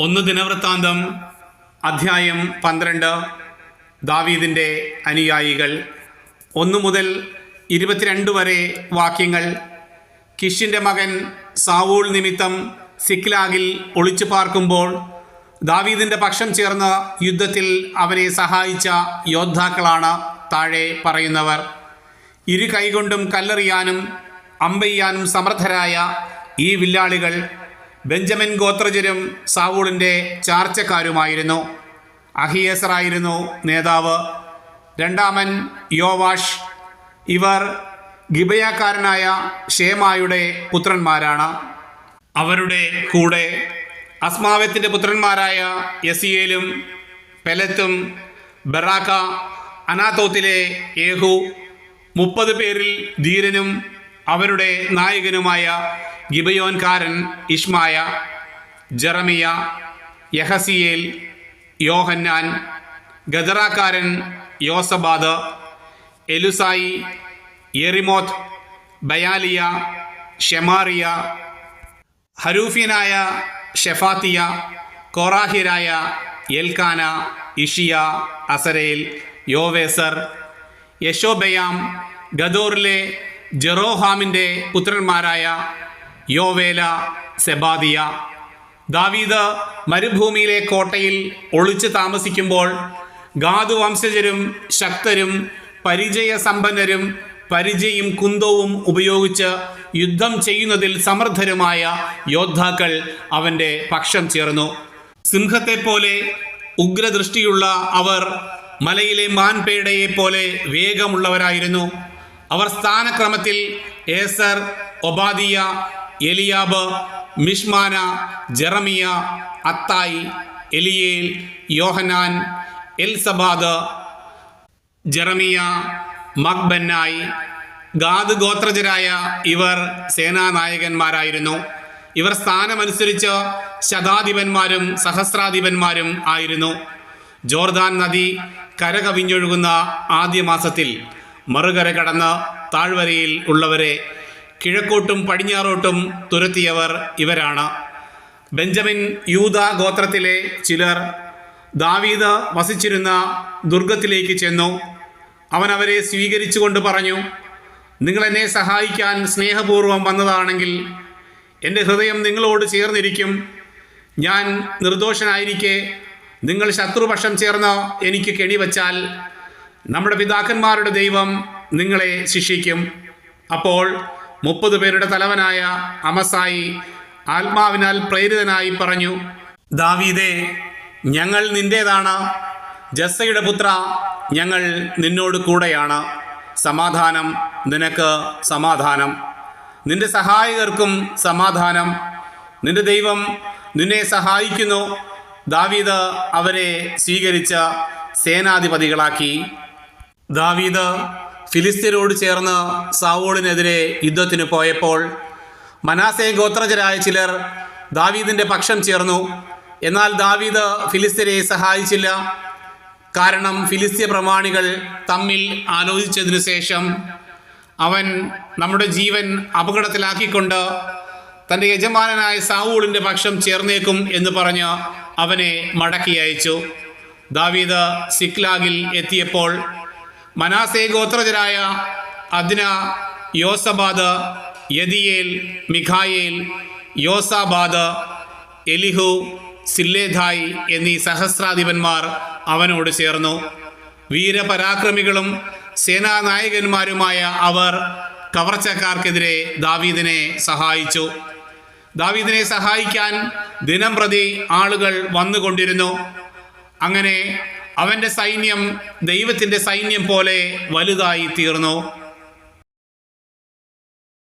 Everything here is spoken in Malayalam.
ഒന്ന് ദിനവൃത്താന്തം അധ്യായം പന്ത്രണ്ട് ദാവീദിന്റെ അനുയായികൾ. ഒന്ന് മുതൽ ഇരുപത്തിരണ്ട് വരെ വാക്യങ്ങൾ. കിഷിന്റെ മകൻ സാവൂൾ നിമിത്തം സിക്ലാഗിൽ ഒളിച്ചു പാർക്കുമ്പോൾ ദാവീദിന്റെ പക്ഷം ചേർന്ന യുദ്ധത്തിൽ അവരെ സഹായിച്ച യോദ്ധാക്കളാണ് താഴെ പറയുന്നവർ. ഇരു കൈകൊണ്ടും കല്ലെറിയാനും അമ്പെയ്യാനും സമർത്ഥരായ ഈ വില്ലാളികൾ ബെഞ്ചമിൻ ഗോത്രജരും സാവൂളിന്റെ ചാർച്ചക്കാരുമായിരുന്നു. അഹിയേസറായിരുന്നു നേതാവ്. രണ്ടാമൻ യോവാഷ്. ഇവർ ഗിബയാക്കാരനായ ഷേമായുടെ പുത്രന്മാരാണ്. അവരുടെ കൂടെ അസ്മാവത്തിന്റെ പുത്രന്മാരായ യസിയേലും പെലത്തും ബറാക്ക അനാത്തോത്തിലെ യേഹു മുപ്പത് പേരിൽ ധീരനും അവരുടെ നായകനുമായ ഗിബയോൻകാരൻ ഇഷ്മായ ജറമിയ യഹസിയേൽ യോഹന്നാൻ ഗദറാക്കാരൻ യോസബാദ് എലുസായി എറിമോത്ത് ബയാലിയ ഷെമാറിയ ഹരൂഫിയനായ ഷെഫാത്തിയ കോറാഹിരായ എൽക്കാന ഇഷിയ അസരേൽ യോവേസർ യശോബയാം ഗദോറിലെ ജെറോഹാമിന്റെ പുത്രന്മാരായ യോവേല സെബാദിയ. ദാവീദ് മരുഭൂമിയിലെ കോട്ടയിൽ ഒളിച്ചു താമസിക്കുമ്പോൾ ഗാതു വംശജരും ശക്തരും പരിചയസമ്പന്നരും പരിചയും കുന്തവും ഉപയോഗിച്ച് യുദ്ധം ചെയ്യുന്നതിൽ സമർത്ഥരുമായ യോദ്ധാക്കൾ അവന്റെ പക്ഷം ചേർന്നു. സിംഹത്തെ പോലെ ഉഗ്രദൃഷ്ടിയുള്ള അവർ മലയിലെ മാൻപേടയെ പോലെ വേഗമുള്ളവരായിരുന്നു. അവർ സ്ഥാനക്രമത്തിൽ Ezer Obadiah Eliab Mishmannah Jeremiah Attai Eliel Johanan Elzabad Jeremiah Machbannai Gad ഗോത്രജരായ ഇവർ സേനാനായകന്മാരായിരുന്നു. ഇവർ സ്ഥാനമനുസരിച്ച് ശതാധിപന്മാരും സഹസ്രാധിപന്മാരും ആയിരുന്നു. ജോർദാൻ നദി കരകവിഞ്ഞൊഴുകുന്ന ആദ്യ മാസത്തിൽ മറുകര കടന്ന് താഴ്വരയിൽ ഉള്ളവരെ കിഴക്കോട്ടും പടിഞ്ഞാറോട്ടും തുരത്തിയവർ ഇവരാണ്. ബെഞ്ചമിൻ യൂത ഗോത്രത്തിലെ ചിലർ ദാവീദ് വസിച്ചിരുന്ന ദുർഗത്തിലേക്ക് ചെന്നു. അവൻ അവരെ സ്വീകരിച്ചുകൊണ്ട് പറഞ്ഞു നിങ്ങളെന്നെ സഹായിക്കാൻ സ്നേഹപൂർവം വന്നതാണെങ്കിൽ എന്റെ ഹൃദയം നിങ്ങളോട് ചേർന്നിരിക്കും. ഞാൻ നിർദോഷനായിരിക്കെ നിങ്ങൾ ശത്രുപക്ഷം ചേർന്ന് എനിക്ക് കെണിവച്ചാൽ നമ്മുടെ പിതാക്കന്മാരുടെ ദൈവം നിങ്ങളെ ശിക്ഷിക്കും. അപ്പോൾ മുപ്പത് പേരുടെ തലവനായ അമസായി ആത്മാവിനാൽ പ്രേരിതനായി പറഞ്ഞു ദാവീദേ ഞങ്ങൾ നിന്റേതാണ്. ജസ്സയുടെ പുത്ര ഞങ്ങൾ നിന്നോട് കൂടെയാണ്. സമാധാനം നിനക്ക് സമാധാനം. നിന്റെ സഹായകർക്കും സമാധാനം. നിന്റെ ദൈവം നിന്നെ സഹായിക്കുന്നു. ദാവീദ് അവരെ സ്വീകരിച്ച സേനാധിപതികളാക്കി. ദാവീദ് ഫിലിസ്തീനോട് ചേർന്ന് സാവോളിനെതിരെ യുദ്ധത്തിന് പോയപ്പോൾ മനാസെ ഗോത്രജരായ ചിലർ ദാവീദിന്റെ പക്ഷം ചേർന്നു. എന്നാൽ ദാവീദ് ഫിലിസ്തീനെ സഹായിച്ചില്ല. കാരണം ഫിലിസ്തീയ പ്രമാണികൾ തമ്മിൽ ആലോചിച്ചതിനു ശേഷം അവൻ നമ്മുടെ ജീവൻ അപകടത്തിലാക്കിക്കൊണ്ട് തന്റെ യജമാനനായ സാവൂളിന്റെ പക്ഷം ചേർന്നേക്കും എന്ന് പറഞ്ഞ് അവനെ മടക്കി അയച്ചു. ദാവീദ് സിക്ലാഗിൽ എത്തിയപ്പോൾ മനാസെ ഗോത്രജരായ അദ്ന യോസബാദ് യദിയേൽ മിഖായേൽ യോസാബാദ് എലിഹു സില്ലേധായ് എന്നീ സഹസ്രാധിപന്മാർ അവനോട് ചേർന്നു. വീരപരാക്രമികളും സേനാനായകന്മാരുമായ അവർ കവർച്ചക്കാർക്കെതിരെ ദാവീദിനെ സഹായിച്ചു. ദാവീദിനെ സഹായിക്കാൻ ദിനം പ്രതി ആളുകൾ വന്നുകൊണ്ടിരുന്നു. അങ്ങനെ അവന്റെ സൈന്യം ദൈവത്തിന്റെ സൈന്യം പോലെ വലുതായി തീർന്നു.